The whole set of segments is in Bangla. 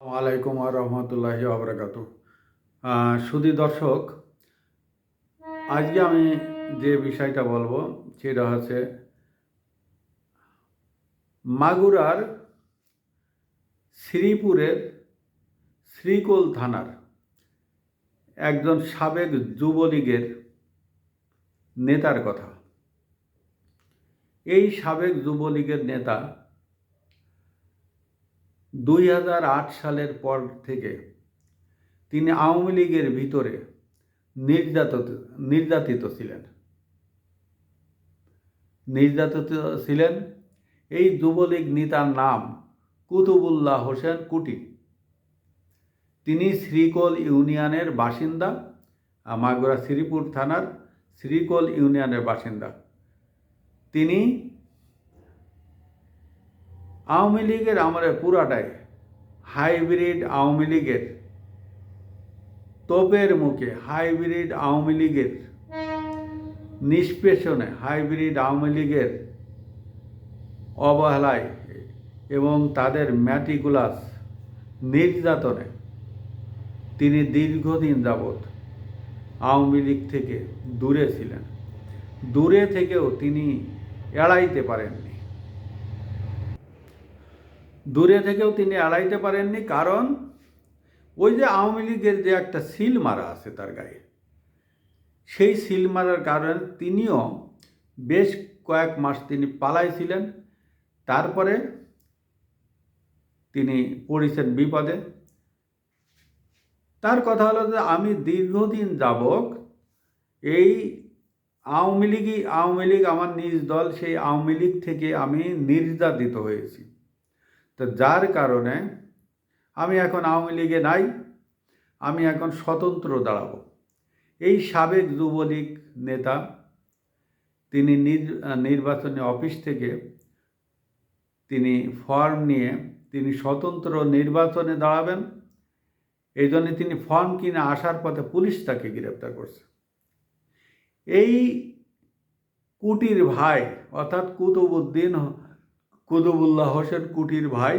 আলাইকুম আর রহমতুল্লাহি আবরাকাত সুদী দর্শক, আজকে আমি যে বিষয়টা বলব সেটা হচ্ছে মাগুরার শ্রীপুরের শ্রীকোল থানার একজন সাবেক যুবলীগের নেতার কথা। এই সাবেক যুবলীগের নেতা দুই হাজার আট সালের পর থেকে তিনি আওয়ামী লীগের ভিতরে নির্যাতিত নির্যাতিত ছিলেন। নির্যাতিত ছিলেন। এই যুবলীগ নেতার নাম কুতুবুল্লাহ হোসেন কুটি। তিনি শ্রীকোল ইউনিয়নের বাসিন্দা, মাগুরা শ্রীপুর থানার শ্রীকোল ইউনিয়নের বাসিন্দা। তিনি আওয়ামী লীগের আমলে পুরাটাই, হাইব্রিড আওয়ামী লীগের, তোপের মুখে হাইব্রিড আওয়ামী লীগের, নিষ্পেষণে হাইব্রিড আওয়ামী লীগের অবহেলায় এবং তাদের ম্যাটিকুলাস নির্যাতনে তিনি দীর্ঘদিন যাবৎ আওয়ামী লীগ থেকে দূরে ছিলেন। দূরে থেকেও তিনি এড়াইতে পারেননি। দূরে থেকেও তিনি এড়াইতে পারেননি, কারণ ওই যে আওয়ামী লীগের যে একটা সিল মারা আছে তার গায়ে, সেই সিল মারার কারণে তিনিও বেশ কয়েক মাস তিনি পালাইছিলেন। তারপরে তিনি পড়েছেন বিপদে। তার কথা হলো যে আমি দীর্ঘদিন যাবক এই আওয়ামী লীগই, আওয়ামী লীগ আমার নিজ দল, সেই আওয়ামী লীগ থেকে আমি নির্যাতিত হয়েছি। যার কারণে আমি এখন আওয়ামী লীগে নাই, আমি এখন স্বতন্ত্র দাঁড়াব। এই সাবেক যুবলীগ নেতা, তিনি নির্বাচনী অফিস থেকে তিনি ফর্ম নিয়ে তিনি স্বতন্ত্র নির্বাচনে দাঁড়াবেন। এই জন্যে তিনি ফর্ম কিনে আসার পথে পুলিশ তাকে গ্রেপ্তার করছে। এই কুটির ভাই অর্থাৎ কুতুবুদ্দিন কুতুবুল্লাহ হোসেন কুটির ভাই,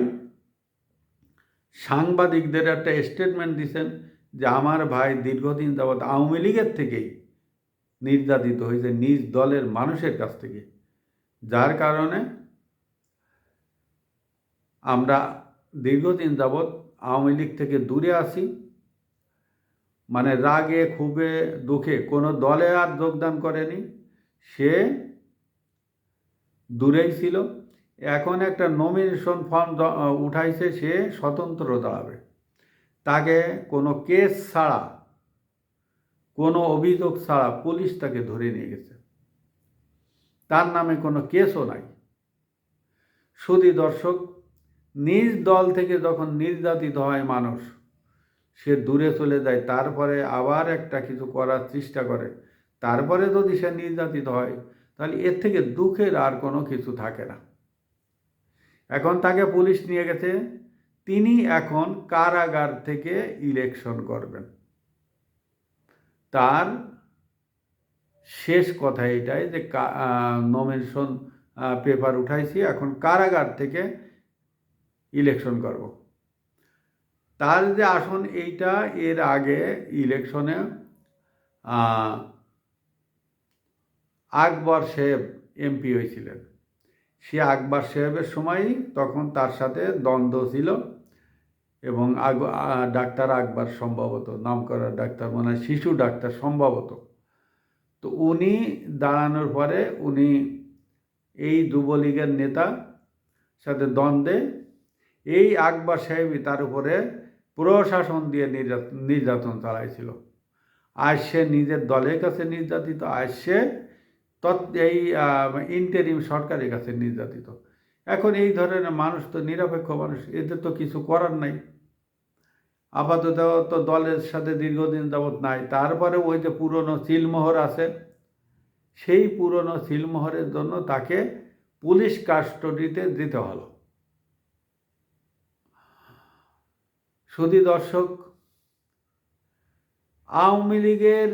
সাংবাদিকদের একটা স্টেটমেন্ট দিছেন যে আমার ভাই দীর্ঘদিন যাবৎ আওয়ামী লীগের থেকেই নির্যাতিত হয়েছে নিজ দলের মানুষের কাছ থেকে। যার কারণে আমরা দীর্ঘদিন যাবৎ আওয়ামী লীগ থেকে দূরে আছি। মানে রাগে, ক্ষোভে, দুঃখে কোনো দলে আর যোগদান করেনি। সে দূরেই ছিল। এখন একটা নমিনেশন ফর্ম উঠাইছে, সে স্বতন্ত্র দাঁড়াবে। তাকে কোনো কেস ছাড়া, কোনো অভিযোগ ছাড়া পুলিশ তাকে ধরে নিয়ে গেছে। তার নামে কোনো কেসও নাই। সুদী দর্শক, নিজ দল থেকে যখন নির্যাতিত হয় মানুষ, সে দূরে চলে যায়, তারপরে আবার একটা কিছু করার চেষ্টা করে। তারপরে যদি সে নির্যাতিত হয়, তাহলে এর থেকে দুঃখের আর কোনো কিছু থাকে না। এখন তাকে পুলিশ নিয়ে গেছে। তিনি এখন কারাগার থেকে ইলেকশন করবেন। তার শেষ কথা এটাই যে নমিনেশন পেপার উঠাইছি, এখন কারাগার থেকে ইলেকশন করব। তার যে আসন এইটা, এর আগে ইলেকশনে আকবর সাহেব এমপি হয়েছিলেন সে আকবর সাহেবের সময়ই তখন তার সাথে দ্বন্দ্ব ছিল এবং আগ ডাক্তার আকবর সম্ভবত নাম করা ডাক্তার, মনে শিশু ডাক্তার সম্ভবত। তো উনি দাঁড়ানোর পরে উনি এই যুবলীগের নেতা, সাথে দ্বন্দ্বে, এই আকবর সাহেবই তার উপরে প্রশাসন দিয়ে নির্যাতন চালাইছিল। আজ সে নিজের দলের কাছে নির্যাতিত, আজ সে তৎ এই ইন্টারিম সরকারের কাছে নির্যাতিত। এখন এই ধরনের মানুষ তো নিরপেক্ষ মানুষ, এদের তো কিছু করার নাই। আপাতত তো দলের সাথে দীর্ঘদিন যাবৎ নাই। তারপরে ওই যে পুরনো সিলমোহর আছে, সেই পুরনো সিলমোহরের জন্য তাকে পুলিশ কাস্টডিতে দিতে হলো। সুদী দর্শক, আওয়ামী লীগের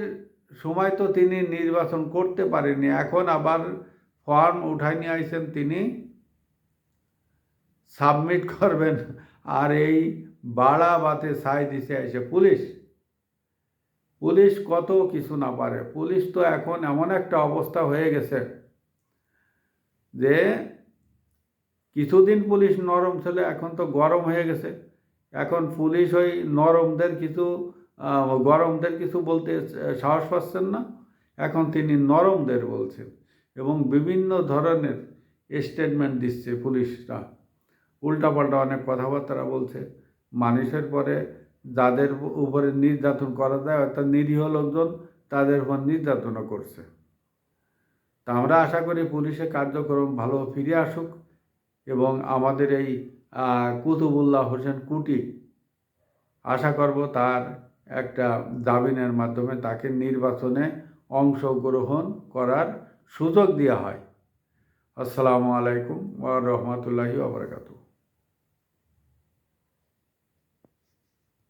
সময় তো তিনি নির্বাচন করতে পারেনি এখন আবার ফর্ম উঠাই নিয়ে আইসেন তিনি। সাবমিট করবেন, আর এই বাড়া বাতে ছাই দিছে এসে পুলিশ। পুলিশ কত কিছু না পারে, পুলিশ তো এখন এমন একটা অবস্থা হয়ে গেছে যে কিছুদিন পুলিশ নরম ছিল, এখন তো গরম হয়ে গেছে। এখন পুলিশ ওই নরমদের কিছু গরমদের কিছু বলতে সাহস পাচ্ছেন না। এখন তিনি নরমদের বলছেন এবং বিভিন্ন ধরনের স্টেটমেন্ট দিচ্ছে পুলিশরা। উল্টাপাল্টা অনেক কথাবার্তা বলছে, মানুষের পরে যাদের উপরে নির্যাতন করা যায়, অর্থাৎ নিরীহ লোকজন তাদের উপর নির্যাতনও করছে। তা আমরা আশা করি পুলিশের কার্যক্রম ভালো ফিরে আসুক এবং আমাদের এই কুতুবুল্লাহ হোসেন কুটি, আশা করব তার একটা দাবিনের মাধ্যমে তাকে নির্বাচনে অংশগ্রহণ করার সুযোগ দেওয়া হয়। আসসালামু আলাইকুম ওয়া রহমতুল্লাহি ওবরাকাতু